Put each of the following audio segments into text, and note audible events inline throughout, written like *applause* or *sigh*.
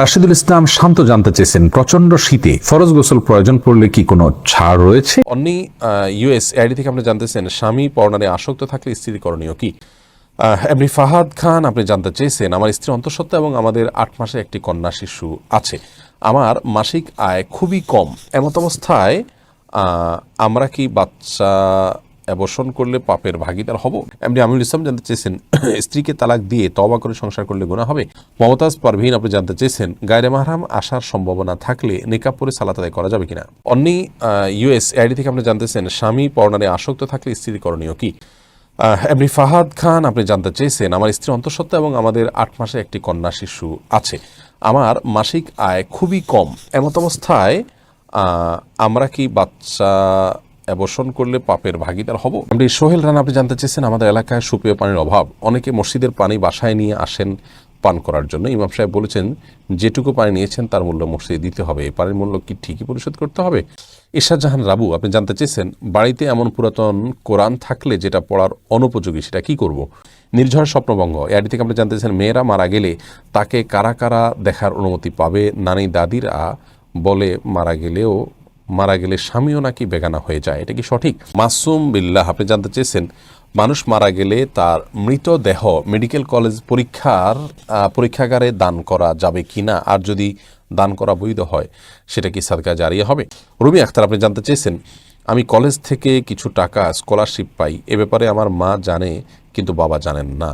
রাশিদুল ইসলাম শান্ত জানতে চেয়েছেন প্রচণ্ড শীতে ফরজ গোসল প্রয়োজন পড়লে কি কোনো ছাড় রয়েছে? অন্যি ইউএস আইডি থেকে আপনি জানতেছেন স্বামী পর্ণারে আসক্ত থাকলে স্ত্রীর করণীয় কি? এমনি ফাহাদ খান আপনি জানতে চেয়েছেন, আমার স্ত্রী অন্তঃসত্ত্বা এবং আমাদের আট মাসে একটি কন্যা শিশু আছে। আমার মাসিক আয় খুবই কম। এমত অবস্থায় আমরা কি বাচ্চা অ্যাবর্ষণ করলে পাপের ভাগিদার হব। এমনি আমিরুল ইসলাম জানতে চেয়েছেন, *clears throat* স্ত্রীকে তালাক দিয়ে তবা করে সংসার করলে গুণা হবে। মমতাজ পারভিন, আপনি জানতে চেয়েছেন, গায়রে মাহরাম আসার সম্ভাবনা থাকলে নিকাব পরে সালাত আদায় করা যাবে কিনা? অন্যি ইউএস আইডি থেকে আপনি জানতেছেন স্বামী পর্ণারে আসক্ত থাকলে স্ত্রীর করণীয় কি? এমনি ফাহাদ খান, আপনি জানতে চেয়েছেন, আমার স্ত্রী অন্তঃসত্ত্বা এবং আমাদের আট মাসে একটি কন্যা শিশু আছে। আমার মাসিক আয় খুবই কম। এমত অবস্থায় আমরা কি বাচ্চা অ্যাবর্ষণ করলে পাপের ভাগিদার হব। আপনি সোহেল রানা, আপনি জানতে চেয়েছেন, আমাদের এলাকায় সুপেয় পানির অভাব। অনেকে মসজিদের পানি বাসায় নিয়ে আসেন পান করার জন্য। ইমাম সাহেব বলেছেন, যেটুকু পানি নিয়েছেন তার মূল্য মসজিদে দিতে হবে। এই পানির মূল্য কি ঠিকই পরিশোধ করতে হবে? জাহান রাবু, আপনি জানতে চেয়েছেন, বাড়িতে এমন পুরাতন কোরআন থাকলে যেটা পড়ার অনুপযোগী, সেটা কি করব? নির্ঝর স্বপ্নভঙ্গ এআডি থেকে আপনি জানতে চেয়েছেন, মেয়েরা মারা গেলে তাকে কারা কারা দেখার অনুমতি পাবে? নানি দাদিরা বলে মারা গেলেও মারা গেলে স্বামীও নাকি বেগানা হয়ে যায়, এটা কি সঠিক? মাসুম বিল্লাহ, আপনি জানতে চেয়েছেন, মানুষ মারা গেলে তার মৃতদেহ মেডিকেল কলেজ পরীক্ষার পরীক্ষাগারে দান করা যাবে কিনা? আর যদি দান করা বৈধ হয়, সেটা কি সাদকা জারিয়া হবে? রুমি আখতার, আপনি জানতে চেয়েছেন, আমি কলেজ থেকে কিছু টাকা, স্কলারশিপ পাই, এ ব্যাপারে আমার মা জানে, কিন্তু বাবা জানেন না।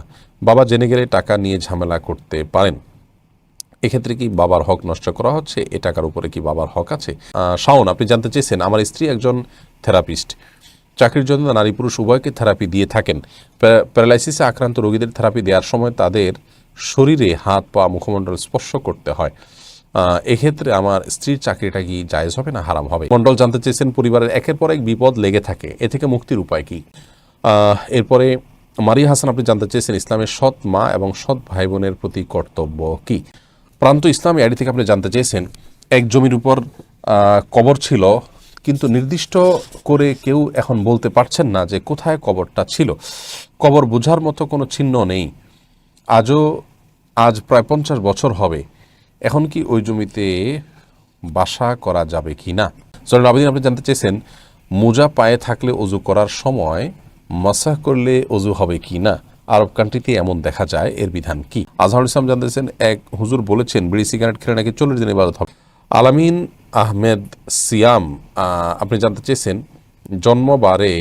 বাবা জেনে গেলে টাকা নিয়ে ঝামেলা করতে পারেন। এক্ষেত্রে কি বাবার হক নষ্ট করা হচ্ছে? এ টাকার উপরে কি বাবার হক আছে? শাওন, আপনি জানতে চেয়েছেন, আমার স্ত্রী একজন থেরাপিস্ট। চাকরির জন্য নারী পুরুষ উভয়কে থেরাপি দিয়ে থাকেন। প্যা- প্যারালাইসিসে আক্রান্ত রোগীদের থেরাপি দেওয়ার সময় তাদের শরীরে হাত, পা, মুখমণ্ডল স্পর্শ করতে হয়। এক্ষেত্রে আমার স্ত্রীর চাকরিটা কি জায়েজ হবে না হারাম হবে? মণ্ডল, জানতে চেয়েছেন, পরিবারের একের পর এক বিপদ লেগে থাকে। এ থেকে মুক্তির উপায় কি? এরপরে, মারিয়া হাসান, আপনি জানতে চেয়েছেন, ইসলামের সৎ মা এবং সৎ ভাই বোনের প্রতি কর্তব্য কি? প্রান্ত ইসলামী আইডি থেকে আপনি জানতে চেয়েছেন, এক জমির উপর কবর ছিল, কিন্তু নির্দিষ্ট করে কেউ এখন বলতে পারছেন না যে কোথায় কবরটা ছিল। কবর বোঝার মতো কোনো চিহ্ন নেই। আজও, আজ প্রায় পঞ্চাশ বছর হবে। এখন কি ওই জমিতে বাসা করা যাবে কি না? সরেন আবেদিন আপনি জানতে চেয়েছেন, মোজা পায়ে থাকলে অজু করার সময় মাসাহ করলে অজু হবে কি না? আরব কান্ট্রিতে এমন দেখা যায়, এর বিধান কি? আজহারুল ইসলাম জানতেছেন, এক হুজুর বলেছেন, বিড়ি সিগারেট খেলে নাকি চল্লিশ দিন ইবাদত হবে। আলামিন আহমেদ সিয়াম আপনি জানতে চেয়েছেন, জন্মবারে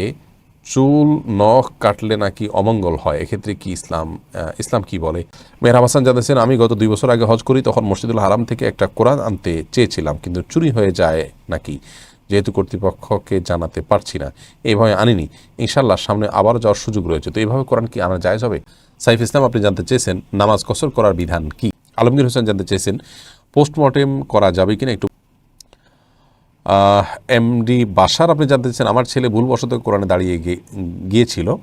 চুল নখ কাটলে নাকি অমঙ্গল হয়? এক্ষেত্রে কি ইসলাম ইসলাম কি বলে? মেহরাব হাসান জানিয়েছেন আমি গত দুই বছর আগে হজ করি, তখন মসজিদুল হারাম থেকে একটা কোরআন আনতে চেয়েছিলাম, কিন্তু চুরি হয়ে যায় নাকি? যেহেতু কর্তৃপক্ষকে জানাতে পারছি না। এইভাবে আনিনি। ইনশাল্লাহ সামনে আবার যাওয়ার সুযোগ রয়েছে। তো এইভাবে কোরআন কি আনা যায় হবে? সাইফ ইসলাম, আপনি জানতে চেয়েছেন নামাজ কসর করার বিধান কি? আলমগীর হোসেন জানতে চেয়েছেন পোস্টমর্টেম করা যাবে কিনা একটু। এমডি বাসার আপনি জানতে চান আমার ছেলে ভুলবশত কোরআনে দাঁড়িয়ে গিয়ে- গিয়েছিল।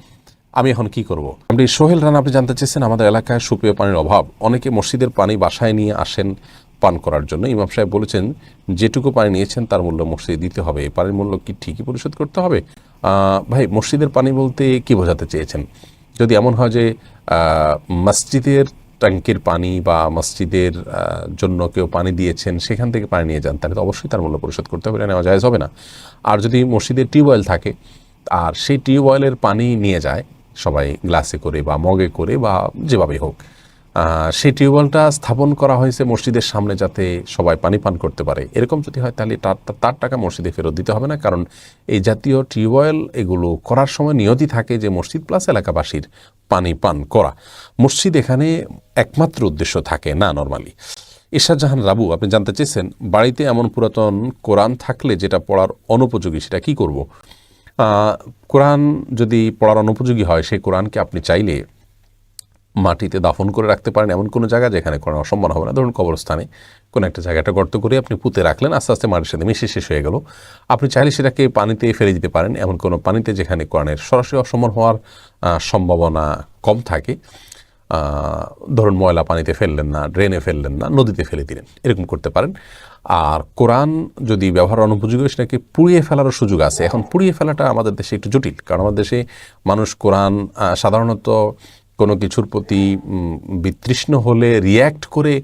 আমি এখন কি করব? এমডি সোহেল রানা, আপনি জানতে চেয়েছেন আমাদের এলাকায় সুপেয় পানির অভাব। অনেকে মসজিদের পানি বাসায় নিয়ে আসেন। পান করার জন্য। ইমাম সাহেব বলেছেন, যেটুকু পানি নিয়েছেন, তার মূল্য মসজিদে দিতে হবে। এই পানির মূল্য কি ঠিকই পরিশোধ করতে হবে? ভাই, মসজিদের পানি বলতে কি বোঝাতে চেয়েছেন? যদি এমন হয় যে মসজিদের ট্যাঙ্কের পানি বা মসজিদের জন্য কেউ পানি দিয়েছেন, সেখান থেকে পানি নিয়ে যান, তাহলে তো অবশ্যই তার মূল্য পরিশোধ করতে হবে নেওয়া জায়জ হবে না। আর যদি মসজিদের টিউবওয়েল থাকে, আর সেই টিউবওয়েলের পানি নিয়ে যায়, সবাই গ্লাসে করে বা মগে করে বা যেভাবেই হোক সেই টিউবওয়েলটা স্থাপন করা হয়েছে মসজিদের সামনে যাতে সবাই পানি পান করতে পারে। এরকম যদি হয় তাহলে তার তার টাকা মসজিদে ফেরত দিতে হবে না, কারণ এই জাতীয় টিউবওয়েল এগুলো করার সময় নিয়তি থাকে যে মসজিদ প্লাস এলাকাবাসীর পানি পান করা। মসজিদ এখানে একমাত্র উদ্দেশ্য থাকে, না নর্মালি ইরশাদ জাহান রাবু, আপনি জানতে চেয়েছেন, বাড়িতে এমন পুরাতন কোরআন থাকলে যেটা পড়ার অনুপযোগী, সেটা কি করব? কোরআন যদি পড়ার অনুপযোগী হয় সেই কোরআনকে আপনি চাইলে মাটিতে দাফন করে রাখতে পারেন এমন কোনো জায়গা যেখানে কোনো অসম্মান হবে না। ধরুন কবরস্থানে কোনো একটা জায়গাটা গর্ত করে আপনি পুঁতে রাখলেন, আস্তে আস্তে মাটির সাথে মিশে শেষ হয়ে গেল। আপনি চাইলে সেটাকে পানিতে ফেলে দিতে পারেন, এমন কোনো পানিতে যেখানে কোরআনের সরাসরি অসম্মান হওয়ার সম্ভাবনা কম থাকে। ধরুন ময়লা পানিতে ফেললেন না ড্রেনে ফেললেন না, নদীতে ফেলে দিলেন, এরকম করতে পারেন। আর কোরআন যদি ব্যবহার অনুপযোগী সেটাকে পুড়িয়ে ফেলারও সুযোগ আছে। এখন পুড়িয়ে ফেলাটা আমাদের দেশে একটু জটিল, কারণ আমাদের দেশে মানুষ কোরআন সাধারণত কোনো কিছুর প্রতি বিতৃষ্ণ হলে রিয়্যাক্ট করে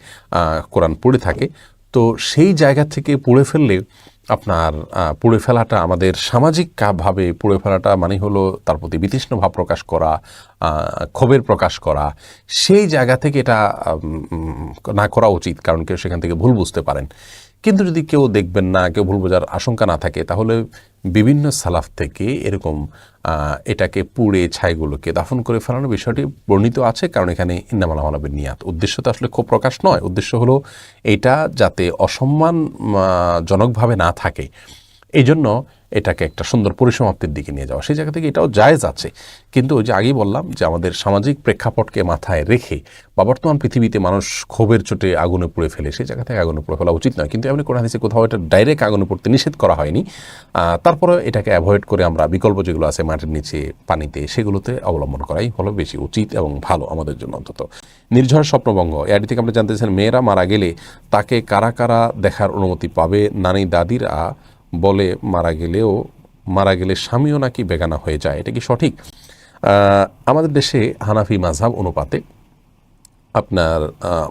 কোরআন পড়ে থাকে। তো সেই জায়গা থেকে পড়ে ফেললে আপনার পুড়ে ফেলাটা আমাদের সামাজিক কা- ভাবে পুড়ে ফেলাটা মানে হলো তার প্রতি বিতৃষ্ণ ভাব প্রকাশ করা ক্ষোভের প্রকাশ করা। সেই জায়গা থেকে এটা না করা উচিত, কারণ কেউ সেখান থেকে ভুল বুঝতে পারেন। কিন্তু যদি কেউ দেখবেন না, কেউ ভুল বোঝার আশঙ্কা না থাকে, তাহলে বিভিন্ন সালাফ থেকে এরকম এটাকে পুড়ে ছাইগুলোকে দাফন করে ফেলানোর বিষয়টি বর্ণিত আছে, কারণ এখানে ইন্নামাল আমালাবের নিয়াত উদ্দেশ্য তো আসলে খুব প্রকাশ নয়, উদ্দেশ্য হলো এটা যাতে অসম্মান জনকভাবে না থাকে। এই জন্য এটাকে একটা সুন্দর পরিসমাপ্তির দিকে নিয়ে যাওয়া। সেই জায়গা থেকে এটাও জায়েজ আছে। কিন্তু ওই যে আগেই বললাম যে আমাদের সামাজিক প্রেক্ষাপটকে মাথায় রেখে বা বর্তমান পৃথিবীতে মানুষ ক্ষোভের চোটে আগুনে পুড়ে ফেলে, সেই জায়গা থেকে আগুনে পুড়ে ফেলা উচিত নয়। কিন্তু এমনি কোরআন হাদিসে কোথাও এটা ডাইরেক্ট আগুনে পড়তে নিষেধ করা হয়নি। তারপরে এটাকে অ্যাভয়েড করে আমরা বিকল্প যেগুলো আছে, মাটির নিচে, পানিতে, সেগুলোতে অবলম্বন করাই হলো বেশি উচিত এবং ভালো আমাদের জন্য অন্তত। নির্ঝর স্বপ্নভঙ্গ। এআডি থেকে আপনি জানতে চান মেয়েরা মারা গেলে তাকে কারা কারা দেখার অনুমতি পাবে? নানি দাদিরা বলে মারা গেলেও, মারা গেলে স্বামীও নাকি বেগানা হয়ে যায়, এটা কি সঠিক? আমাদের দেশে হানাফি মাঝহাব অনুপাতে আপনার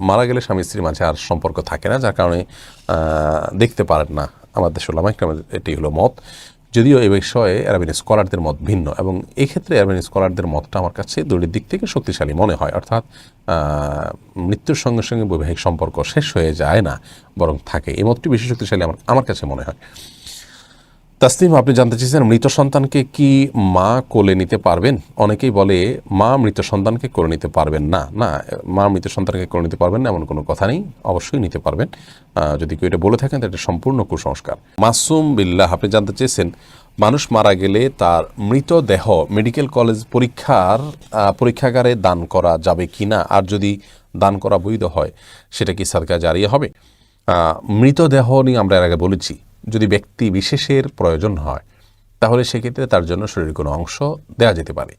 মারা গেলে স্বামী স্ত্রীর মাঝে আর সম্পর্ক থাকে না, যার কারণে দেখতে পারেন না আমাদের সোলামা এটি হলো মত। যদিও এ বিষয়ে অ্যারাবিন স্কলারদের মত ভিন্ন এবং এক্ষেত্রে ক্ষেত্রে অ্যারাবিন স্কলারদের মতটা আমার কাছে দুটির দিক থেকে শক্তিশালী মনে হয়, অর্থাৎ মৃত্যুর সঙ্গে সঙ্গে বৈবাহিক সম্পর্ক শেষ হয়ে যায় না, বরং থাকে। এই মতটি বেশি শক্তিশালী আমার আমার কাছে মনে হয়। তাসলিম, আপনি জানতে চেয়েছেন মৃত সন্তানকে কি মা কোলে নিতে পারবেন? অনেকেই বলে, মা মৃত সন্তানকে কোলে নিতে পারবেন না। না, মা মৃত সন্তানকে কোলে নিতে পারবেন না, এমন কোনো কথা নেই। অবশ্যই নিতে পারবেন। যদি কেউ এটা বলে থাকেন এটা সম্পূর্ণ কুসংস্কার। মাসুম বিল্লাহ, আপনি জানতে চেয়েছেন, মানুষ মারা গেলে তার মৃতদেহ মেডিকেল কলেজ পরীক্ষার পরীক্ষাগারে দান করা যাবে কি না? আর যদি দান করা বৈধ হয়, সেটা কি সরকার জারিয়ে হবে? মৃতদেহ নিয়ে আমরা এর আগে বলেছি যদি ব্যক্তি বিশেষের প্রয়োজন হয়, তাহলে সেক্ষেত্রে তার জন্য শরীরের কোনো অংশ দেওয়া যেতে পারে।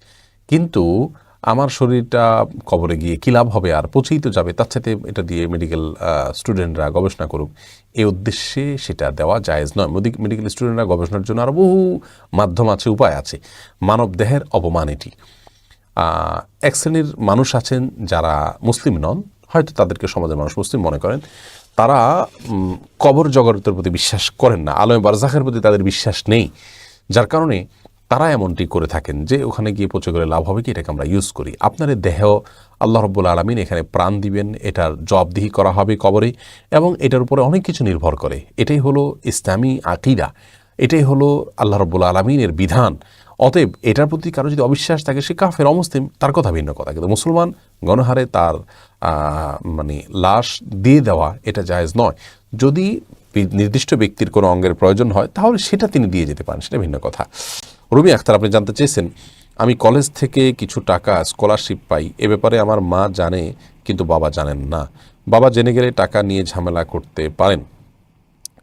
কিন্তু আমার শরীরটা কবরে গিয়ে কী লাভ হবে আর পচেই তো যাবে, তার সাথে এটা দিয়ে মেডিকেল স্টুডেন্টরা গবেষণা করুক। এই উদ্দেশ্যে সেটা দেওয়া জায়েজ নয়। মেডিকেল স্টুডেন্টরা গবেষণার জন্য আরও বহু মাধ্যম আছে, উপায় আছে। মানব দেহের অপমান এটি। এক শ্রেণির মানুষ আছেন যারা মুসলিম নন, হয়তো তাদেরকে সমাজের মানুষ মুসলিম মনে করেন। তারা কবর জগতের প্রতি বিশ্বাস করেন না। আলমে বারজাখের প্রতি তাদের বিশ্বাস নেই। যার কারণে তারা এমনটি করে থাকেন যে, ওখানে গিয়ে পচে গেলে লাভ হবে কি? এটাকে আমরা ইউজ করি। আপনার দেহ আল্লাহ রব্বুল আলমিন এখানে প্রাণ দিবেন। এটার জবাবদিহি করা হবে কবরে এবং এটার উপরে অনেক কিছু নির্ভর করে। এটাই হলো ইসলামী আকিরা এটাই হলো আল্লাহ রব্বুল আলমিনের বিধান। অতএব এটার প্রতি কারও যদি অবিশ্বাস থাকে, সে কাফের, অমুসলিম, তার কথা ভিন্ন কথা। কিন্তু মুসলমান গণহারে তার মানে লাশ দিয়ে দেওয়া এটা জায়েজ নয়। যদি নির্দিষ্ট ব্যক্তির কোনো অঙ্গের প্রয়োজন হয়, তাহলে সেটা তিনি দিয়ে যেতে পারেন, সেটা ভিন্ন কথা। রবি আখতার, আপনি জানতে চেয়েছেন, আমি কলেজ থেকে কিছু টাকা স্কলারশিপ পাই। এ ব্যাপারে আমার মা জানে, কিন্তু বাবা জানেন না। বাবা জেনে গেলে টাকা নিয়ে ঝামেলা করতে পারেন।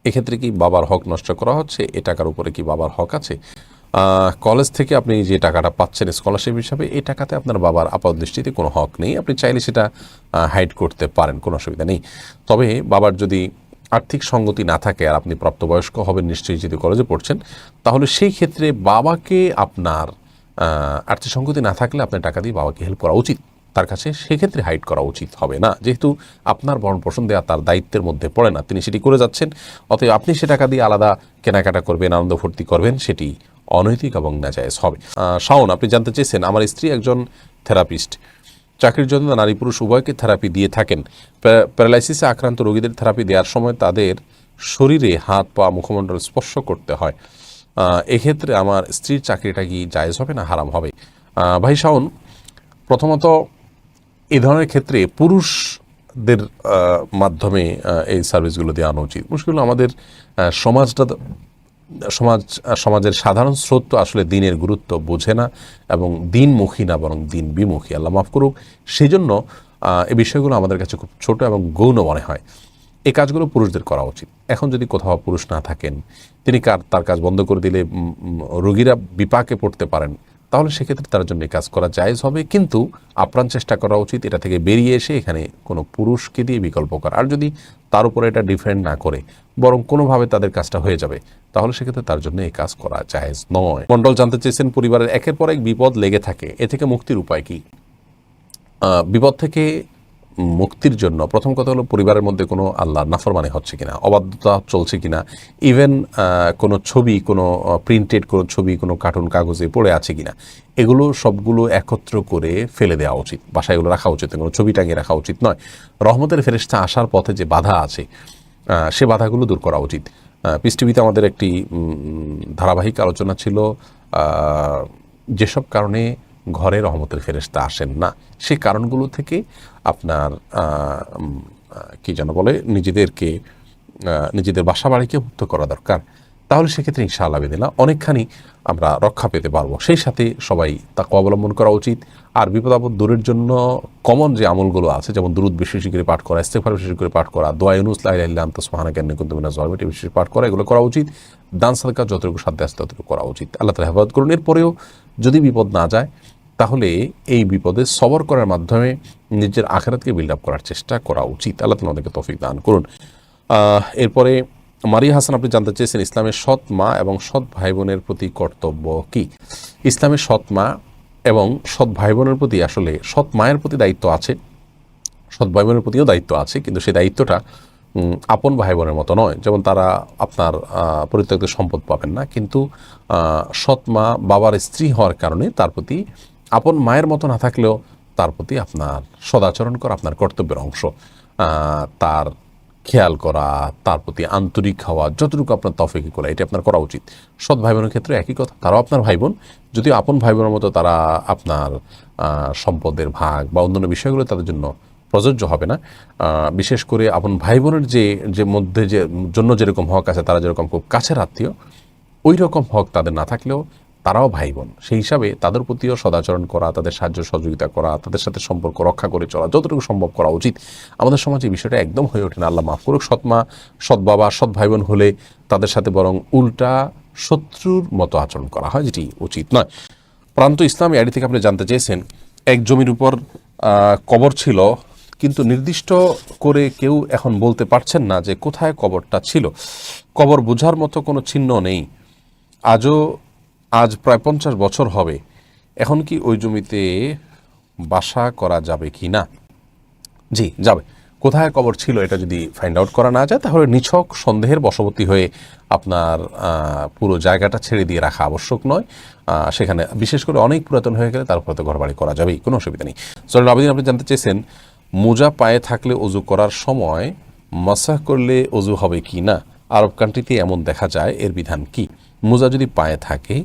এক্ষেত্রে কি বাবার হক নষ্ট করা হচ্ছে? এ টাকার উপরে কি বাবার হক আছে? কলেজ থেকে আপনি যে টাকাটা পাচ্ছেন স্কলারশিপ হিসাবে, এই টাকাতে আপনার বাবার আপাত দৃষ্টিতে কোনো হক নেই। আপনি চাইলে সেটা হাইড করতে পারেন, কোনো অসুবিধা নেই। তবে বাবার যদি আর্থিক সঙ্গতি না থাকে আর আপনি প্রাপ্তবয়স্ক হবেন, নিশ্চয়ই যদি কলেজে পড়ছেন, তাহলে সেই ক্ষেত্রে বাবাকে আপনার আর্থিক সঙ্গতি না থাকলে আপনার টাকা দিয়ে বাবাকে হেল্প করা উচিত। তার কাছে সেক্ষেত্রে হাইড করা উচিত হবে না। যেহেতু আপনার ভরণ পোষণ দেওয়া তার দায়িত্বের মধ্যে পড়ে না। তিনি সেটি করে যাচ্ছেন, অতএব আপনি সে টাকা দিয়ে আলাদা কেনাকাটা করবেন, আনন্দ ফুর্তি করবেন, সেটি অনৈতিক এবং নাজায়েজ হবে। শাওন, আপনি জানতে চেয়েছেন, আমার স্ত্রী একজন থেরাপিস্ট। চাকরির জন্য নারী পুরুষ উভয়কে থেরাপি দিয়ে থাকেন। প্যারালাইসিসে আক্রান্ত রোগীদের থেরাপি দেওয়ার সময় তাদের শরীরে হাত, পা, মুখমণ্ডল স্পর্শ করতে হয়। এক্ষেত্রে আমার স্ত্রীর চাকরিটা কি জায়েজ হবে না হারাম হবে? ভাই শাওন, প্রথমত এ ধরনের ক্ষেত্রে পুরুষদের মাধ্যমে এই সার্ভিসগুলো দেওয়া আনা উচিত। মুশকিল আমাদের সমাজটা সমাজ, সমাজের সাধারণ স্রোত তো আসলে দিনের গুরুত্ব বোঝে না এবং দিনমুখী না, বরং দিন বিমুখী। আল্লাহ মাফ করুক। সেই জন্য এই বিষয়গুলো আমাদের কাছে খুব ছোট এবং গৌণ মনে হয়। এই কাজগুলো পুরুষদের করা উচিত। এখন যদি কোথাও পুরুষ না থাকেন, তিনি কার, তার কাজ বন্ধ করে দিলে রোগীরা বিপাকে পড়তে পারেন। তাহলে সেক্ষেত্রে তার জন্য কাজ করা জায়েজ হবে। কিন্তু আপ্রাণ চেষ্টা করা উচিত, এটা থেকে বেরিয়ে এসে এখানে কোনো পুরুষকে দিয়ে বিকল্প করা। আর যদি তার উপরে এটা ডিফেন্ড না করে, বরং কোনোভাবে তাদের কাজটা হয়ে যাবে, তাহলে সেক্ষেত্রে তার জন্য এই কাজ করা জায়েজ নয়। মন্ডল জানতে চেয়েছেন পরিবারের একের পর এক বিপদ লেগে থাকে, এ থেকে মুক্তির উপায় কি? বিপদ থেকে মুক্তির জন্য। প্রথম কথা হলো পরিবারের মধ্যে কোনো আল্লাহ নাফরমানি হচ্ছে কিনা, অবাধ্যতা চলছে কিনা ইভেন কোনো ছবি, কোনো প্রিন্টেড কোনো ছবি, কোনো কার্টুন কাগজে পড়ে আছে কিনা, এগুলো সবগুলো একত্র করে ফেলে দেওয়া উচিত। বাসায় এগুলো রাখা উচিত কোনো ছবি টাঙিয়ে রাখা উচিত নয়। রহমতের ফেরেস্তা আসার পথে যে বাধা আছে সে বাধাগুলো দূর করা উচিত। পিস আমাদের একটি ধারাবাহিক আলোচনা ছিল যেসব কারণে ঘরে রহমতের ফেরেস্তা আসেন না। সেই কারণগুলো থেকে আপনার কি যেন বলে, নিজেদেরকে নিজেদের বাসা বাড়িকে মুক্ত করা দরকার। তাহলে সেক্ষেত্রে ইনশাআল্লাহ বেদিনা অনেকখানি আমরা রক্ষা পেতে পারব। সেই সাথে সবাই তাকে অবলম্বন করা উচিত। আর বিপদ আপদ দূরের জন্য কমন যে আমলগুলো আছে, যেমন দুরুদ বেশি বেশি করে পাঠ করা ইস্তেফার বেশি বেশি করে পাঠ করা দোয়াইনুস লাইলাম তো সোহানা জ্ঞান কিন্তু মিনা জয়মেটি বেশি বেশি পাঠ করা, এগুলো করা উচিত। দান সাদকা যতটুকু সাধ্য আছে ততটুকু করা উচিত। আল্লাহ তালা হেফাজত করুন। এরপরেও যদি বিপদ না যায় তাহলে এই বিপদে সবর করার মাধ্যমে নিজের আখেরাতকে বিল্ড আপ করার চেষ্টা করা উচিত। আল্লাহ তালা আমাদেরকে তৌফিক দান করুন। এরপরে মারিয়া হাসান, আপনি জানতে চেয়েছেন ইসলামের সৎ মা এবং সৎ ভাই বোনের প্রতি কর্তব্য কি? ইসলামের সৎ মা এবং সৎ ভাই বোনের প্রতি আসলে সৎ মায়ের প্রতি দায়িত্ব আছে, সৎ ভাই বোনের প্রতিও দায়িত্ব আছে, কিন্তু সেই দায়িত্বটা আপন ভাই বোনের মতো নয়। যেমন তারা আপনার পরিত্যক্ত সম্পদ পাবেন না, কিন্তু সৎ মা বাবার স্ত্রী হওয়ার কারণে তার প্রতি আপন মায়ের মতো না থাকলেও তার প্রতি আপনার সদাচরণ করা, আপনার কর্তব্যের অংশ। তার খেয়াল করা, তার প্রতি আন্তরিক হওয়া, যতটুকু আপনার তফেকি করা, এটি আপনার করা উচিত। সৎ ভাই বোনের ক্ষেত্রে একই কথা। তারাও আপনার ভাই বোন যদিও আপন ভাই বোনের মতো তারা আপনার সম্পদের ভাগ বা অন্যান্য বিষয়গুলো তাদের জন্য প্রযোজ্য হবে না। বিশেষ করে আপন ভাই বোনের যে যে মধ্যে যে, জন্য যেরকম হক আছে, তারা যেরকম খুব কাছের আত্মীয় ওই রকম হক তাদের না থাকলেও তারাও ভাই বোন সেই হিসাবে তাদের প্রতিও সদাচরণ করা, তাদের সাহায্য সহযোগিতা করা, তাদের সাথে সম্পর্ক রক্ষা করে চলা যতটুকু সম্ভব করা উচিত। আমাদের সমাজে বিষয়টা একদম হয়ে ওঠে না, আল্লাহ মাফ করুক। সৎ মা, সৎ বাবা, সৎ ভাই বোন হলে তাদের সাথে বরং উল্টা শত্রুর মতো আচরণ করা হয়, যেটি উচিত নয়। প্রান্ত ইসলাম আইডি থেকে আপনি জানতে চেয়েছেন, এক জমির উপর কবর ছিল, কিন্তু নির্দিষ্ট করে কেউ এখন বলতে পারছেন না যে কোথায় কবরটা ছিল। কবর বোঝার মতো কোনো চিহ্ন নেই। আজও আজ প্রায় পঞ্চাশ বছর হবে। এখন কি ওই জমিতে বাসা করা যাবে কি না? জি, যাবে। কোথায় কবর ছিল এটা যদি ফাইন্ড আউট করা না যায়, তাহলে নিছক সন্দেহের বশবর্তী হয়ে আপনার পুরো জায়গাটা ছেড়ে দিয়ে রাখা আবশ্যক নয়। সেখানে বিশেষ করে অনেক পুরাতন হয়ে গেলে তারপরে তো ঘরবাড়ি করা যাবেই, কোনো অসুবিধা নেই। সরি আবেদিন, আপনি জানতে চেয়েছেন, মোজা পায়ে থাকলে অজু করার সময় মাসাহ করলে অজু হবে কি না? আরব কান্ট্রিতে এমন দেখা যায়, এর বিধান কি? মোজা যদি পায়ে থাকে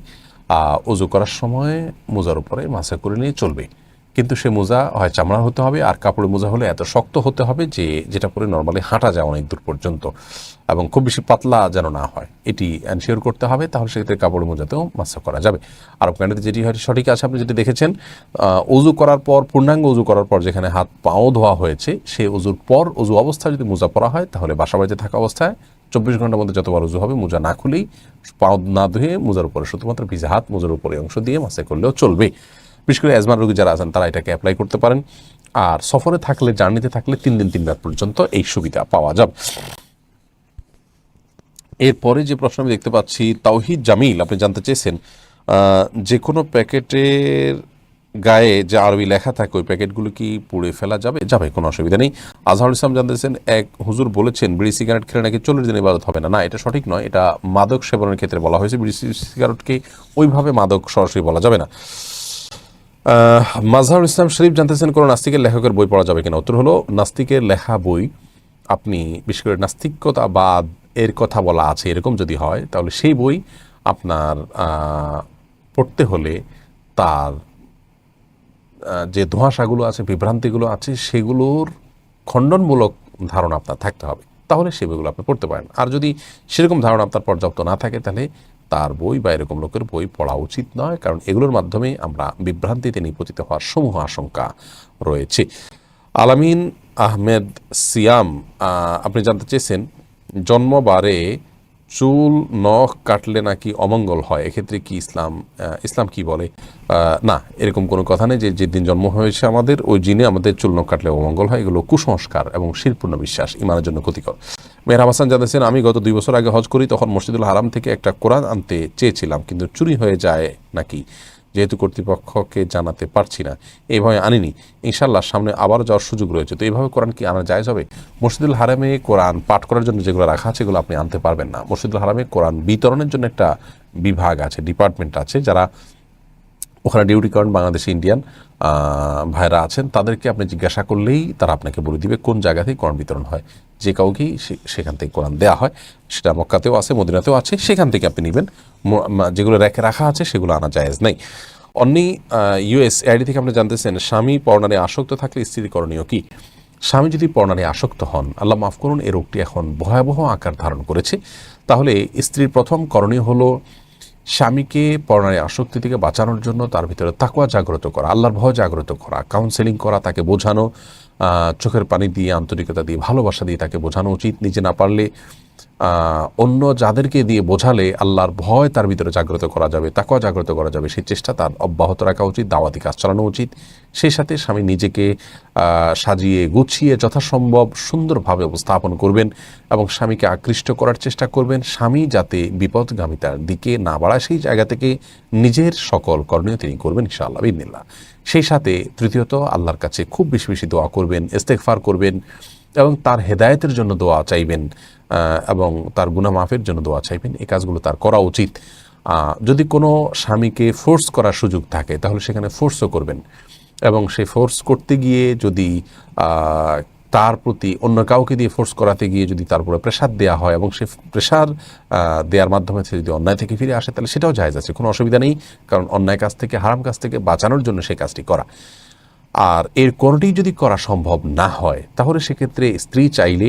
অজু করার সময় মোজার উপরে মাসা করে নিয়ে চলবে। কিন্তু সে মোজা হয় চামড়া হতে হবে আর কাপড়ের মোজা হলে এত শক্ত হতে হবে যে যেটা পরে নর্মালি হাঁটা যায় অনেক দূর পর্যন্ত এবং খুব বেশি পাতলা যেন না হয়। এটি এনশিওর করতে হবে, তাহলে সেক্ষেত্রে কাপড়ের মোজাতেও মাসা করা যাবে। আরব কান্ট্রিতে যেটি হয়, সঠিক আছে আপনি যেটি দেখেছেন অজু করার পর, পূর্ণাঙ্গ অজু করার পর যেখানে হাত পাও ধোয়া হয়েছে সেই অজুর পর অজু অবস্থায় যদি মোজা পরা হয়, তাহলে বাসা বাড়িতে থাকা অবস্থায় চব্বিশ ঘণ্টার মধ্যে যতবার উজু হবে, মোজা না খুলেই পাও না ধুয়ে মোজার উপরে শুধুমাত্র ভিজা হাত, মোজার উপরে অংশ দিয়ে মাসে করলেও চলবে। বিশেষ করে অ্যাজমার রোগী যারা আছেন, তারা এটাকে অ্যাপ্লাই করতে পারেন। আর সফরে থাকলে জার্নিতে থাকলে তিন দিন, তিন রাত পর্যন্ত এই সুবিধা পাওয়া যাবে। এরপরে যে প্রশ্ন আমি দেখতে পাচ্ছি, তাওহিদ জামিল, আপনি জানতে চেয়েছেন যে কোনো প্যাকেটের গায়ে যে আরবি লেখা থাকে, ওই প্যাকেটগুলো কি পুড়ে ফেলা যাবে? যাবে, কোনো অসুবিধা নেই। আজহারুল ইসলাম জানতেছেন, এক হুজুর বলেছেন, বিড়ি সিগারেট খেলে নাকি চল্লিশ দিন ইবাদত হবে না? না, এটা সঠিক নয়। এটা মাদক সেবনের ক্ষেত্রে বলা হয়েছে। বিড়ি সিগারেটকে ওইভাবে মাদক সরাসরি বলা যাবে না। মাজহারুল ইসলাম শরীফ জানতেছেন, কোনো নাস্তিকের লেখকের বই পড়া যাবে কিনা? উত্তর হলো, নাস্তিকের লেখা বই আপনি, বিশেষ করে নাস্তিকতাবাদ এর কথা বলা আছে, এরকম যদি হয়, তাহলে সেই বই আপনার পড়তে হলে তার যে ধোঁয়াশাগুলো আছে, বিভ্রান্তিগুলো আছে, সেগুলোর খণ্ডনমূলক ধারণা আপনার থাকতে হবে। তাহলে সেই বইগুলো আপনি পড়তে পারেন। আর যদি সেরকম ধারণা আপনার পর্যাপ্ত না থাকে, তাহলে তার বই বা এরকম লোকের বই পড়া উচিত নয়, কারণ এগুলোর মাধ্যমে আমরা বিভ্রান্তিতে নিপতিত হওয়ার সমূহ আশঙ্কা রয়েছে। আলামিন আহমেদ সিয়াম আপনি জানতে চেয়েছেন, জন্মবারে চুল, নখ কাটলে নাকি অমঙ্গল হয়? এক্ষেত্রে কি ইসলাম ইসলাম কি বলে? না, এরকম কোনো কথা নেই যে যেদিন জন্ম হয়েছে আমাদের, ওই জিনে আমাদের চুল, নখ কাটলে অমঙ্গল হয়। এগুলো কুসংস্কার এবং শিরপূর্ণ বিশ্বাস, ইমানের জন্য ক্ষতিকর। মেহর হাসান জানিয়েছেন আমি গত দুই বছর আগে হজ করি, তখন মসজিদুল হারাম থেকে একটা কোরআন আনতে চেয়েছিলাম, কিন্তু চুরি হয়ে যায় নাকি? যেহেতু কর্তৃপক্ষকে জানাতে পারছি না। এইভাবে আনিনি। ইনশাল্লাহ সামনে আবারও যাওয়ার সুযোগ রয়েছে। তো এইভাবে কোরআন কি আনা যায় হবে? মসজিদুল হারামে কোরআন পাঠ করার জন্য যেগুলো রাখা আছে, এগুলো আপনি আনতে পারবেন না। মসজিদুল হারামে কোরআন বিতরণের জন্য একটা বিভাগ আছে, ডিপার্টমেন্ট আছে, যারা ওখানে ডিউটি করেন, বাংলাদেশি ইন্ডিয়ান। ভাইরা আছেন, তাদেরকে আপনি জিজ্ঞাসা করলেই তারা আপনাকে বলে দিবে কোন জায়গা থেকে কোরআন বিতরণ হয়। যে কাউকেই সেখান থেকে কোরআন দেওয়া হয়, সেটা মক্কাতেও আছে, মদিনাতেও আছে, সেখান থেকে আপনি নেবেন। যেগুলো রেখে রাখা আছে, সেগুলো আনা জায়েজ নেই। অন্যি ইউএস আইডি থেকে আপনি জানতেছেন, স্বামী পর্ণারে আসক্ত থাকলে স্ত্রীর করণীয় কি? স্বামী যদি পর্ণারে আসক্ত হন, আল্লাহ মাফ করুন এই রোগটি এখন ভয়াবহ আকার ধারণ করেছে। তাহলে স্ত্রীর প্রথম করণীয় হলো স্বামীকে পড়ার আসক্তি থেকে বাঁচানোর জন্য তার ভিতরে তাকুয়া জাগ্রত করা, আল্লাহর ভয় জাগ্রত করা কাউন্সেলিং করা, তাকে বোঝানো চোখের পানি দিয়ে, আন্তরিকতা দিয়ে, ভালোবাসা দিয়ে তাকে বোঝানো উচিত। নিজে না পারলে অন্য যাদেরকে দিয়ে বোঝালে আল্লাহর ভয় তার ভিতরে জাগ্রত করা যাবে, তাকেও জাগ্রত করা যাবে। সেই চেষ্টা তার অব্যাহত রাখা উচিত, দাওয়াতি কাজ চালানো উচিত। সেই সাথে স্বামী নিজেকে সাজিয়ে গুছিয়ে যথাসম্ভব সুন্দরভাবে উপস্থাপন করবেন এবং স্বামীকে আকৃষ্ট করার চেষ্টা করবেন। স্বামী যাতে বিপদগামিতার দিকে না বাড়ায়, সেই জায়গা থেকে নিজের সকল করণীয় তিনি করবেন ইনশাআল্লাহ বিদিনিল্লাহ সেই সাথে তৃতীয়ত, আল্লাহর কাছে খুব বেশি বেশি দোয়া করবেন, ইস্তেগফার করবেন এবং তার হেদায়েতের জন্য দোয়া চাইবেন। এবং তার গুণা মাফের জন্য দোয়া চাইবেন। এই কাজগুলো তার করা উচিত। যদি কোনো স্বামীকে ফোর্স করার সুযোগ থাকে, তাহলে সেখানে ফোর্সও করবেন। এবং সেই ফোর্স করতে গিয়ে যদি তার প্রতি অন্য কাউকে দিয়ে ফোর্স করাতে গিয়ে যদি তার উপরে প্রেশার দেওয়া হয় এবং সে প্রেশার দেওয়ার মাধ্যমে সে যদি অন্যায় থেকে ফিরে আসে, তাহলে সেটাও জায়েজ আছে। কোনো অসুবিধা নেই, কারণ অন্যায় কাজ থেকে, হারাম কাজ থেকে বাঁচানোর জন্য সেই কাজটি করা। আর এর কোনোটি যদি করা সম্ভব না হয়, তাহলে সেক্ষেত্রে স্ত্রী চাইলে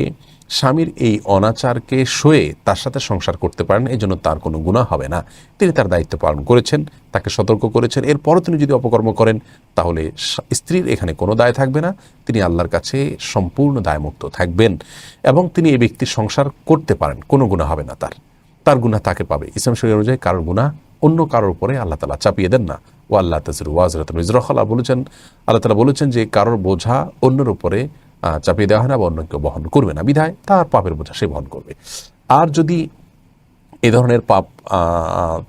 স্বামীর এই অনাচারকে সয়ে তার সাথে সংসার করতে পারেন, এই জন্য তার কোনো গুণা হবে না। তিনি তার দায়িত্ব পালন করেছেন, তাকে সতর্ক করেছেন। এরপরও তিনি যদি অপকর্ম করেন, তাহলে স্ত্রীর এখানে কোনো দায় থাকবে না। তিনি আল্লাহর কাছে সম্পূর্ণ দায়মুক্ত থাকবেন এবং তিনি এই ব্যক্তির সংসার করতে পারেন, কোনো গুণা হবে না তার। তার গুণা তাকে পাবে। ইসলাম শরীর অনুযায়ী কারোর গুণা অন্য কারোর উপরে আল্লাহ তালা চাপিয়ে দেন না। ও আল্লাহ তাজির ওয়াজরত ইজরখাল্লাহ বলেছেন, আল্লাহ তালা বলেছেন যে কারোর বোঝা অন্যের উপরে চাপিয়ে দেওয়া হয় না বা অন্য কেউ বহন করবে না। বিধায় তার পাপের বোঝা সে বহন করবে। আর যদি এ ধরনের পাপ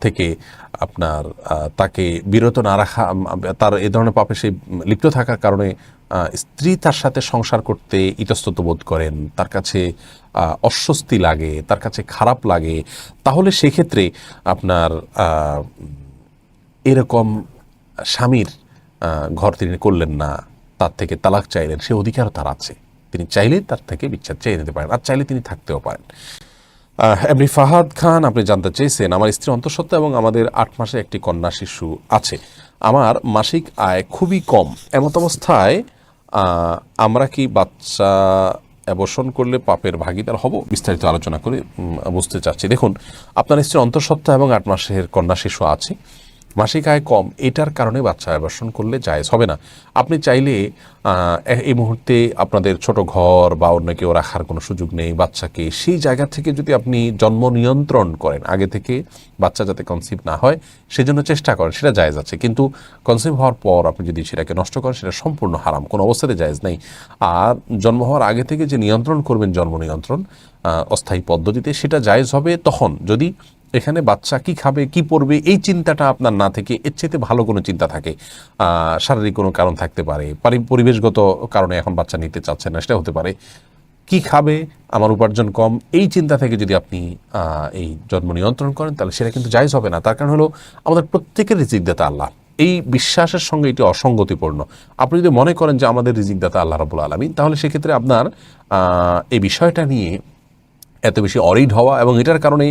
থেকে আপনার তাকে বিরত না রাখা তার এ ধরনের পাপে সে লিপ্ত থাকার কারণে স্ত্রী তার সাথে সংসার করতে ইতস্তত বোধ করেন, তার কাছে অস্বস্তি লাগে, তার কাছে খারাপ লাগে, তাহলে সেক্ষেত্রে আপনার এরকম স্বামীর ঘর তিনি করলেন না। তার থেকে তালাক চাইলেন, সে অধিকার তার আছে। তিনি চাইলে তার থেকে বিচ্ছেদ চেয়ে নিতে পারেন, আর চাইলে তিনি থাকতেও পারেন। এমনি ফাহাদ খান, আপনি জানতে চেয়েছেন, আমার স্ত্রী অন্তঃসত্ত্বা এবং আমাদের আট মাসে একটি কন্যা শিশু আছে। আমার মাসিক আয় খুবই কম। এমত অবস্থায় আমরা কি বাচ্চা অবসন করলে পাপের ভাগিদার হব? বিস্তারিত আলোচনা করে বুঝতে চাচ্ছি। দেখুন, আপনার স্ত্রীর অন্তঃসত্ত্বা এবং আট মাসের কন্যা শিশু আছে। মাসিক আয় কম, এটার কারণে বাচ্চা অ্যাবর্ষণ করলে জায়েজ হবে না। আপনি চাইলে এই মুহূর্তে আপনাদের ছোট ঘর বা অন্য কেউ রাখার কোনো সুযোগ নেই, বাচ্চাকে সেই জায়গা থেকে যদি আপনি জন্ম নিয়ন্ত্রণ করেন, আগে থেকে বাচ্চা যাতে কনসিভ না হয়, সেজন্য চেষ্টা করেন, সেটা জায়েজ আছে। কিন্তু কনসিভ হওয়ার পর আপনি যদি সেটাকে নষ্ট করেন, সেটা সম্পূর্ণ হারাম, কোনো অবস্থাতে জায়েজ নেই। আর জন্ম হওয়ার আগে থেকে যে নিয়ন্ত্রণ করবেন, জন্ম নিয়ন্ত্রণ অস্থায়ী পদ্ধতিতে সেটা জায়েজ হবে তখন। যদি এখানে বাচ্চা কি খাবে, কি পড়বে, এই চিন্তাটা আপনার না থেকে এর চেয়ে ভালো কোনো চিন্তা থাকে শারীরিক কোনো কারণ থাকতে পারে, পারি- পরিবেশগত কারণে এখন বাচ্চা নিতে চাচ্ছেন না, সেটা হতে পারে, কি খাবে, আমার উপার্জন কম, এই চিন্তা থেকে যদি আপনি এই জন্ম নিয়ন্ত্রণ করেন, তাহলে সেটা কিন্তু জায়জ হবে না। তার কারণ হলো আমাদের প্রত্যেকের রিজিকদাতা আল্লাহ। এই বিশ্বাসের সঙ্গে এটি অসঙ্গতিপূর্ণ। আপনি যদি মনে করেন যে আমাদের রিজিকদাতা আল্লাহ রবুল আলমী তাহলে সেক্ষেত্রে আপনার এই বিষয়টা নিয়ে এত বেশি অরিড হওয়া এবং এটার কারণে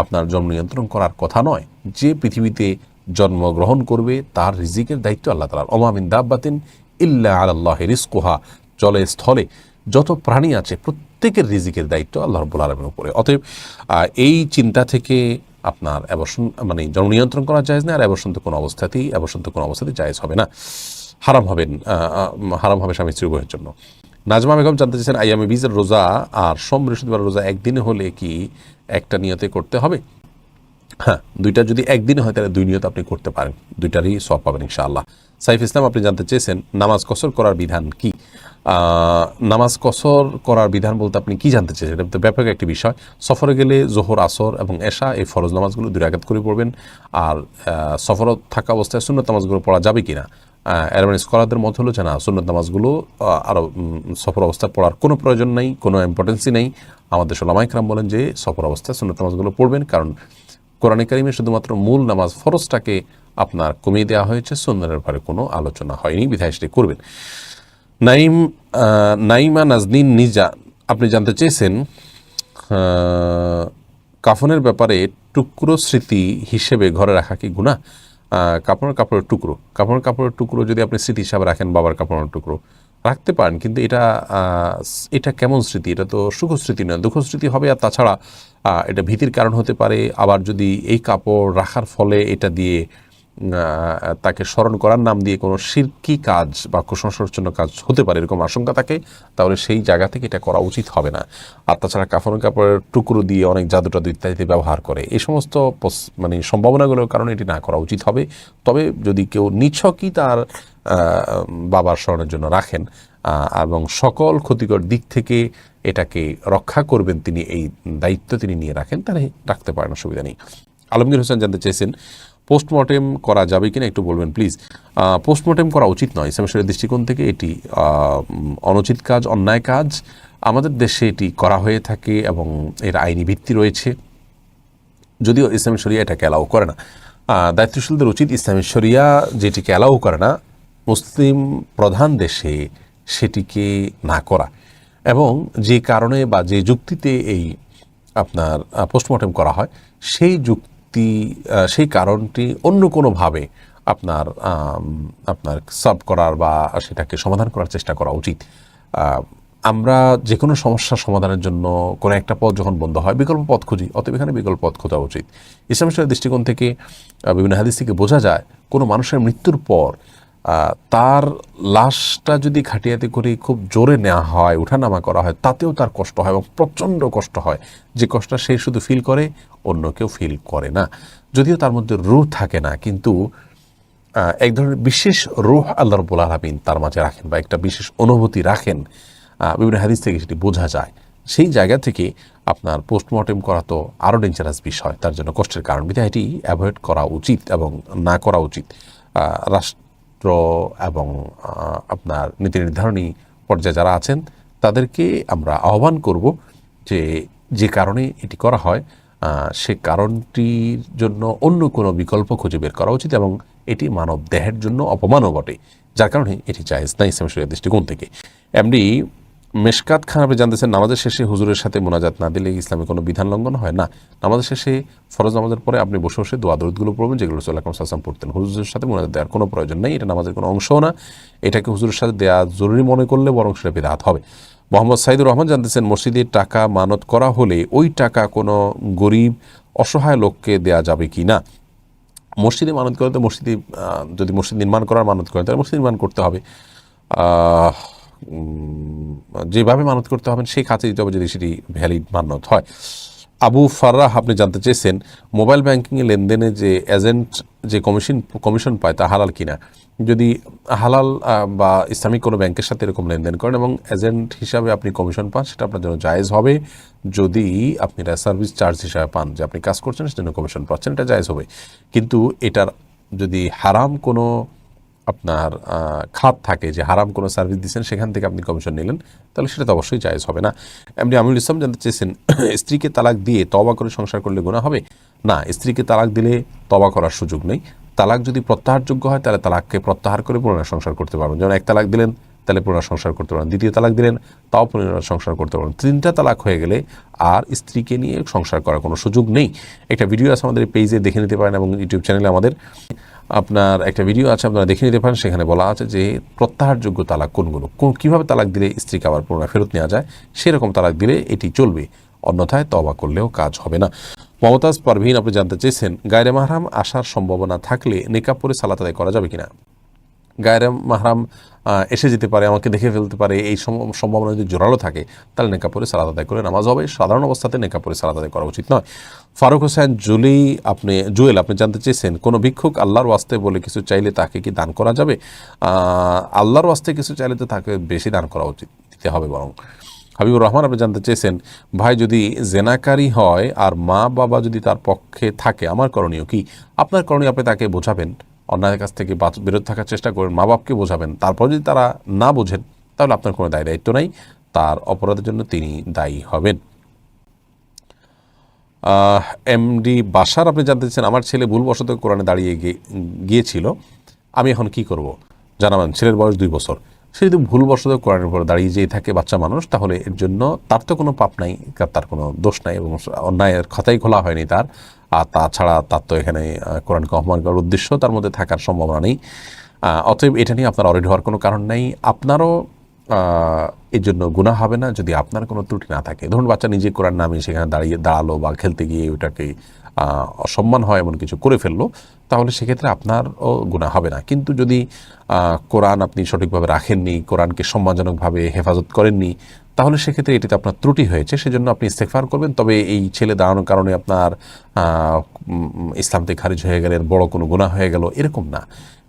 আপনার জন্ম নিয়ন্ত্রণ করার কথা নয়। যে পৃথিবীতে জন্মগ্রহণ করবে, তার রিজিকের দায়িত্ব আল্লাহ তালার অমামিন দাব্বাতিন ইল্লা আল্লাহ রিস্কোহা জলে স্থলে যত প্রাণী আছে, প্রত্যেকের রিজিকের দায়িত্ব আল্লাহ রব্বুল আলমের উপরে। অতএব এই চিন্তা থেকে আপনার অ্যাবর্ষণ মানে জন্ম নিয়ন্ত্রণ করা যায় না, আর অ্যাবর্ষণ তো কোনো অবস্থাতেই অ্যাবর্ষণ তো কোনো অবস্থাতেই জায়েজ হবে না। হারাম হবেন হারাম হবে স্বামী স্ত্রী উভয়ের জন্য। নাজমা বেগম জানতে চাইছেন আইয়ামে বীজের রোজা আর সোম বৃহস্পতিবার রোজা একদিনে হলে কি একটা নিয়তে করতে হবে? হ্যাঁ দুইটা যদি একদিনে হয় তাহলে দুই নিয়ত আপনি করতে পারেন। দুইটারই সব পাবেন ইনশাআল্লাহ। সাইফ ইসলাম আপনি জানতে চেয়েছেন নামাজ কসর করার বিধান কি? নামাজ কসর করার বিধান বলতে আপনি কি জানতে চেয়েছেন? এটা ব্যাপক একটি বিষয়। সফরে গেলে জোহর আসর এবং এশা এই ফরজ নামাজগুলো দুই রাকাত করে পড়বেন। আর আহ, সফর থাকা অবস্থায় সুন্নত নামাজগুলো পড়া যাবে কিনা? এর মানে স্কলারদের মত হলো যে না, সুন্নত নামাজগুলো আরও সফর অবস্থায় পড়ার কোনো প্রয়োজন নেই, কোনো ইম্পর্টেন্সই নেই। আমাদের সোলামাইকরাম বলেন যে, সফর অবস্থায় সুন্নত নামাজগুলো পড়বেন, কারণ কোরআনে কারিমে শুধুমাত্র মূল নামাজ ফরজটাকে আপনার কমিয়ে দেওয়া হয়েছে সুন্দরের ব্যাপারে কোনো আলোচনা হয়নি, বিধায় সেটি করবেন। নাইম নাইমা নাজনীন নিজা, আপনি জানতে চেয়েছেন কাফনের ব্যাপারে টুকরো স্মৃতি হিসেবে ঘরে রাখা কি গুণা আহ, কাপড়ের কাপড়ের টুকরো। কাপড়ের কাপড়ের টুকরো যদি আপনি স্মৃতি হিসাবে রাখেন বাবার কাপড়ের টুকরো রাখতে পারেন কিন্তু এটা এটা কেমন স্মৃতি? এটা তো সুখ স্মৃতি নয় দুঃখ স্মৃতি হবে। আর তাছাড়া এটা ভীতির কারণ হতে পারে। আবার যদি এই কাপড় রাখার ফলে এটা দিয়ে তাকে স্মরণ করার নাম দিয়ে কোনো শিরকি কাজ বা কুসংস্কারজন্য কাজ হতে পারে এরকম আশঙ্কা থাকে, তাহলে সেই জায়গা থেকে এটা করা উচিত হবে না। আর তাছাড়া কাফন কাপড়ের টুকরো দিয়ে অনেক জাদু টাদু ইত্যাদিতে ব্যবহার করে। এই সমস্ত মানে সম্ভাবনাগুলোর কারণে এটি না করা উচিত হবে। তবে যদি কেউ নিছকই তার বাবার স্মরণের জন্য রাখেন এবং সকল ক্ষতিকর দিক থেকে এটাকে রক্ষা করবেন তিনি, এই দায়িত্ব তিনি নিয়ে রাখেন, তাহলে রাখতে পারেন, অসুবিধা নেই। আলমগীর হোসেন জানতে চেয়েছেন পোস্টমর্টেম করা যাবে কিনা একটু বলবেন, প্লিজ। পোস্টমর্টেম করা উচিত নয়। ইসলামের দৃষ্টিকোণ থেকে এটি অনুচিত কাজ, অন্যায় কাজ। আমাদের দেশে এটি করা হয়ে থাকে এবং এর আইনি ভিত্তি রয়েছে। যদিও ইসলামী শরিয়া এটাকে অ্যালাউ করে না। দায়িত্বশীলদের উচিত ইসলামী শরিয়া যেটিকে অ্যালাউ করে না, মুসলিম প্রধান দেশে সেটিকে না করা। এবং যে কারণে বা যে যুক্তিতে এই আপনার পোস্টমর্টেম করা হয়, সেই যুক্তি আহ, সেই কারণটি অন্য কোনোভাবে আপনার আপনার সলভ করার বা সেটাকে সমাধান করার চেষ্টা করা উচিত। আমরা যে কোনো সমস্যার সমাধানের জন্য কোনো একটা পথ যখন বন্ধ হয় বিকল্প পথ খুঁজি অতএব এখানে বিকল্প পথ খোঁজা উচিত। ইসলামেশ্বরের দৃষ্টিকোণ থেকে বিভিন্ন হাদিস থেকে বোঝা যায় কোনো মানুষের মৃত্যুর পর তার লাশটা যদি খাটিয়াতে করে খুব জোরে নেওয়া হয় উঠানামা করা হয় তাতেও তার কষ্ট হয় এবং প্রচণ্ড কষ্ট হয়। যে কষ্টটা সে শুধু ফিল করে অন্য কেউ ফিল করে না। যদিও তার মধ্যে রুহ থাকে না কিন্তু এক ধরনের বিশেষ রুহ আল্লাহ রব্বুল আলমিন তার মাঝে রাখেন বা একটা বিশেষ অনুভূতি রাখেন। বিভিন্ন হাদিস থেকে সেটি বোঝা যায়। সেই জায়গা থেকে আপনার পোস্টমর্টেম করা তো আরও ডেঞ্জারাস বিষয় তার জন্য কষ্টের কারণ। বিধায় এটি অ্যাভয়েড করা উচিত এবং না করা উচিত। আহ, রাষ্ট্র এবং আপনার নীতি নির্ধারণী পর্যায়ে যারা আছেন, তাদেরকে আমরা আহ্বান করব যে যে কারণে এটি করা হয় সে কারণটির জন্য অন্য কোনো বিকল্প খুঁজে বের করা উচিত এবং এটি মানব দেহের জন্য অপমানও বটে, যার কারণে এটি জায়েজ না ইসলাম শরীয় দৃষ্টিকোণ থেকে। এমনি মেশকাত খান আপনি জানতেছেন, নামাজের শেষে হুজুরের সাথে মোনাজাত না দিলে ইসলামে কোনো বিধান লঙ্ঘন হয় না। নামাজের শেষে ফরজ নামাজের পরে আপনি বসে বসে দোয়া দরুদগুলো পড়বেন, যেগুলো রসুল্লাহ সাল্লাম পড়তেন। হুজুরের সাথে মোনাজাত দেওয়ার কোনো প্রয়োজন নেই, এটা নামাজের কোনো অংশও না। এটাকে হুজুরের সাথে দেওয়া জরুরি মনে করলে বরং সেটা বেদাত হবে। মোহাম্মদ সাইদুর রহমান জানতেছেন মসজিদের টাকা মানত করা হলে ওই টাকা কোনো গরিব, অসহায় লোককে দেয়া যাবে কি না? মসজিদে মানত করে তো মসজিদে যদি মসজিদ নির্মাণ করার মানত করে তাহলে মসজিদ নির্মাণ করতে হবে। যেভাবে মানত করতে হবে, সেই খাতে দিতে হবে যদি সেটি ভ্যালিড মানত হয়। আবু ফাররাহ, আপনি জানতে চেয়েছেন মোবাইল ব্যাংকিংয়ে লেনদেনে যে এজেন্ট যে কমিশন কমিশন পায় তা হালাল কিনা? যদি হালাল বা ইসলামিক কোনো ব্যাংকের সাথে এরকম লেনদেন করেন এবং এজেন্ট হিসাবে আপনি কমিশন পান, সেটা আপনার জন্য জায়েজ হবে। যদি আপনি এটা সার্ভিস চার্জ হিসাবে পান, যে আপনি কাজ করছেন, সেজন্য কমিশন পাচ্ছেন, এটা জায়েজ হবে। কিন্তু এটার যদি হারাম কোনো আপনার খাত থাকে যে হারাম কোনো সার্ভিস দিচ্ছেন সেখান থেকে আপনি কমিশন নিলেন, তাহলে সেটা তো অবশ্যই জায়েজ হবে না। এমনি আমিরুল ইসলাম জানতে চেয়েছেন, *clears throat* স্ত্রীকে তালাক দিয়ে তবা করে সংসার করলে গুণা হবে? না, স্ত্রীকে তালাক দিলে তবা করার সুযোগ নেই। তালাক যদি প্রত্যাহারযোগ্য হয়, তাহলে তালাককে প্রত্যাহার করে পুনরায় সংসার করতে পারবেন। যেমন এক তালাক দিলেন, তাহলে পুনরায় সংসার করতে পারবেন। দ্বিতীয় তালাক দিলেন, তাও পুনরায় সংসার করতে পারবেন। তিনটা তালাক হয়ে গেলে আর স্ত্রীকে নিয়ে সংসার করার কোনো সুযোগ নেই। একটা ভিডিও আছে আমাদের পেজে দেখে নিতে পারেন এবং ইউটিউব চ্যানেলে আমাদের। আপনার একটা ভিডিও আছে, আপনারা দেখে নিতে পারেন, সেখানে বলা আছে যে প্রত্যাহারযোগ্য তালাক কোনগুলো? কোন, কীভাবে তালাক দিলে স্ত্রীকে আবার পুনরায় ফেরত নেওয়া যায়? সেরকম তালাক দিলে এটি চলবে, অন্যথায় তবা করলেও কাজ হবে না। মমতাজ পারভীন, আপনি জানতে চেয়েছেন, গায়রে মাহরাম আসার সম্ভাবনা থাকলে নেকাব পরে সালাত করা যাবে কিনা? গায়ের মাহরাম এসে যেতে পারে, আমাকে দেখে ফেলতে পারে, এই সম- সম্ভাবনা যদি জোরালো থাকে, তাহলে নেকা পরে সালাদ আদায় করে নামাজ হবে। সাধারণ অবস্থাতে নেকা পরে সালাদ আদায় করা উচিত নয়। ফারুক হোসেন জুলি, আপনি, জুয়েল, আপনি জানতে চেয়েছেন, কোনো ভিক্ষুক আল্লাহর ওয়াস্তে বলে কিছু চাইলে তাকে কি দান করা যাবে? আল্লাহর ওয়াস্তে কিছু চাইলে তো তাকে বেশি দান করা উচিত, দিতে হবে বরং। হাবিবুর রহমান, আপনি জানতে চেয়েছেন, ভাই যদি জেনাকারী হয় আর মা বাবা যদি তার পক্ষে থাকে, আমার করণীয় কি? আপনার করণীয় আপনি তাকে বোঝাবেন। অন্যায়ের কাছ থেকে বিরত থাকার চেষ্টা করবেন মা বাপকে বোঝাবেন। তারপর যদি তারা না বোঝেন, তাহলে আপনার কোনো দায় দায়িত্ব নাই। তার অপরাধের জন্য তিনি দায়ী হবেন। এমডি বাসার আপনি জানতে চান আমার ছেলে ভুলবশত কোরআনে দাঁড়িয়ে গিয়ে- গিয়েছিল। আমি এখন কি করব? জানাবেন, ছেলের বয়স দুই বছর। সে যদি ভুলবশত কোরআনের উপর দাঁড়িয়ে যেয়ে থাকে বাচ্চা মানুষ, তাহলে এর জন্য তার তো কোনো পাপ নাই তার কোনো দোষ নাই এবং অন্যায়ের খাতাই খোলা হয়নি তার। আর তাছাড়া তার তো এখানে কোরআনকে অপমান করার উদ্দেশ্য তার মধ্যে থাকার সম্ভাবনা নেই। অতএব এটা নিয়ে আপনার অরেড হওয়ার কোনো কারণ নেই। আপনারও এর জন্য গুণা হবে না যদি আপনার কোনো ত্রুটি না থাকে। ধরুন বাচ্চা নিজে কোরআন নামে সেখানে দাঁড়িয়ে দাঁড়াল বা খেলতে গিয়ে ওটাকে অসম্মান হয় এমন কিছু করে ফেলল, তাহলে সেক্ষেত্রে আপনারও গুণা হবে না। কিন্তু যদি কোরআন আপনি সঠিকভাবে রাখেননি, কোরআনকে সম্মানজনকভাবে হেফাজত করেননি, তাহলে সেক্ষেত্রে এটিতে আপনার ত্রুটি হয়েছে। সেজন্য আপনি ইস্তেকফার করবেন। তবে এই ছেলে দাঁড়ানোর কারণে আপনার ইসলাম থেকে খারিজ হয়ে গেলেন বড় কোনো গুণা হয়ে গেল এরকম না।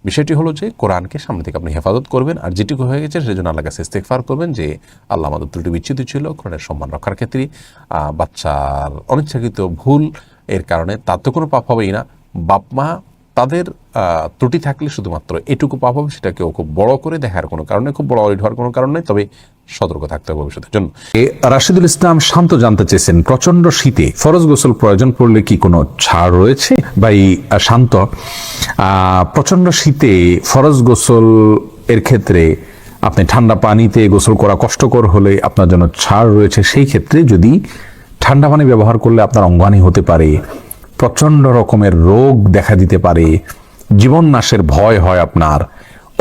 বিষয়টি হলো যে কোরআনকে সামনে থেকে আপনি হেফাজত করবেন, আর যেটুকু হয়ে গেছে সেজন্য আল্লাহ কাছে ইস্তেকফার করবেন যে আল্লাহ আমাদের ত্রুটি বিচ্ছুতি ছিল, কোরআনের সম্মান রক্ষার ক্ষেত্রে বাচ্চার অনিচ্ছাকৃত ভুল এর কারণে তার তো কোনো পাপ হবেই না। বাপ, মা তাদের ত্রুটি থাকলে শুধুমাত্র এটুকু পাপ হবে সেটাকেও খুব বড় করে দেখার কোনো কারণে খুব বড় অরিড হওয়ার কোনো কারণ তবে সতর্ক থাকতে হবে ভবিষ্যতের জন্য। রাশিদুল ইসলাম শান্ত জানতে চেয়েছেন প্রচণ্ড শীতে ফরজ গোসল প্রয়োজন পড়লে কি কোনো ছাড় রয়েছে? বা এই শান্ত প্রচণ্ড শীতে ফরজ গোসল এর ক্ষেত্রে আপনি ঠান্ডা পানিতে গোসল করা কষ্টকর হলে আপনার জন্য ছাড় রয়েছে, সেই ক্ষেত্রে যদি ঠান্ডা পানি ব্যবহার করলে আপনার অঙ্গানি হতে পারে, প্রচণ্ড রকমের রোগ দেখা দিতে পারে জীবন নাশের ভয় হয় আপনার,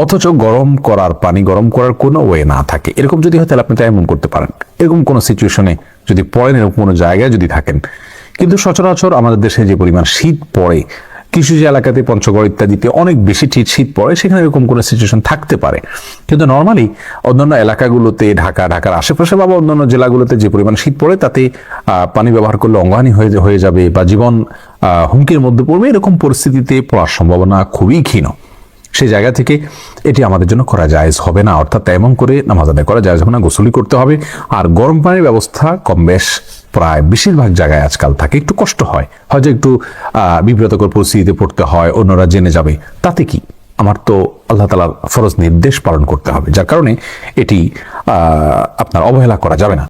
অথচ গরম করার পানি গরম করার কোনো ওয়ে না থাকে। এরকম যদি হয় তাহলে আপনি তাই এমন করতে পারেন। এরকম কোনো সিচুয়েশনে যদি পড়েন, এরকম কোনো জায়গায় যদি থাকেন। কিন্তু সচরাচর আমাদের দেশে যে পরিমাণ শীত পড়ে কিছু যে এলাকাতে পঞ্চগড় ইত্যাদিতে অনেক বেশি শীত শীত পড়ে, সেখানে এরকম কোনো সিচুয়েশন থাকতে পারে। কিন্তু নর্মালি অন্যান্য এলাকাগুলোতে, ঢাকা, ঢাকার আশেপাশে বা অন্যান্য জেলাগুলোতে যে পরিমাণ শীত পড়ে, তাতে পানি ব্যবহার করলে অঙ্গহানি হয়ে হয়ে যাবে বা জীবন হুমকির মধ্যে পড়বে, এরকম পরিস্থিতিতে পড়ার সম্ভাবনা খুবই ক্ষীণ। সেই জায়গা থেকে এটি আমাদের জন্য করা জায়েজ হবে না। অর্থাৎ তেমন করে নামাজ আদায় করা জায়েজ হবে না গোসলি করতে হবে। আর গরম পানির ব্যবস্থা কম বেশ প্রায় বেশিরভাগ জায়গায় আজকাল থাকে, একটু কষ্ট হয়। হয়তো একটু বিব্রতকর পরিস্থিতিতে পড়তে হয়, অন্যরা জেনে যাবে। তাতে কি? আমার তো আল্লাহ তালার ফরজ নির্দেশ পালন করতে হবে, যার কারণে এটি আপনার অবহেলা করা যাবে না।